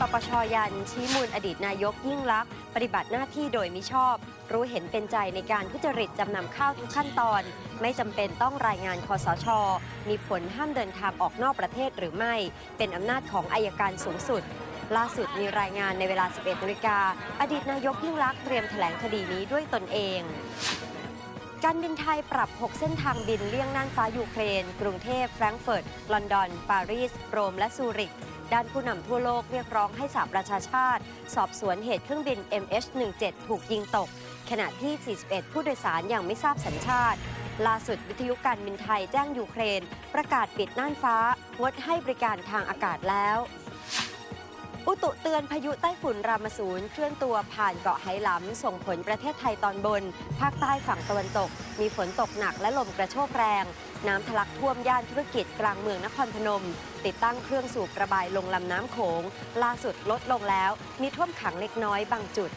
ปปชยัน ชี้มูลอดีตนายกยิ่งลักษณ์ปฏิบัติหน้าที่โดยมิชอบ รู้เห็นเป็นใจในการทุจริตจำนำข้าวทุกขั้นตอน ไม่จำเป็นต้องรายงานคอสช มีผลห้ามเดินทางออกนอกประเทศหรือไม่ เป็นอำนาจของอายการสูงสุดล่าสุดมีรายงานในเวลา 11นาฬิกา อดีตนายกยิ่งลักษณ์เตรียมแถลงคดีนี้ด้วยตนเอง การบินไทยปรับ 6 เส้นทางบินเลี่ยงน่านฟ้ายูเครน กรุงเทพ แฟรงก์เฟิร์ต ลอนดอน ปารีส โรม และซูริก ด้านผู้นำทั่วโลกเรียกร้องให้สหประชาชาติ สอบสวนเหตุเครื่องบิน MH17 ถูกยิงตก ขณะที่ 41 ผู้โดยสารยังไม่ทราบสัญชาติ ล่าสุดวิทยุการบินไทยแจ้งยูเครน ประกาศปิดน่านฟ้า งดให้บริการทางอากาศแล้วอุตุเตือนพายุไต้ฝุ่นรามาสูนเคลื่อนตัวผ่านเกาะไหหลำส่งผลประเทศไทยตอนบน ภาคใต้ฝั่งตะวันตก มีฝนตกหนักและลมกระโชกแรง น้ำทะลักท่วมย่านธุรกิจกลางเมืองนครพนม ติดตั้งเครื่องสูบระบายลงลำน้ำโขง ล่าสุดลดลงแล้ว มีท่วมขังเล็กน้อยบางจุด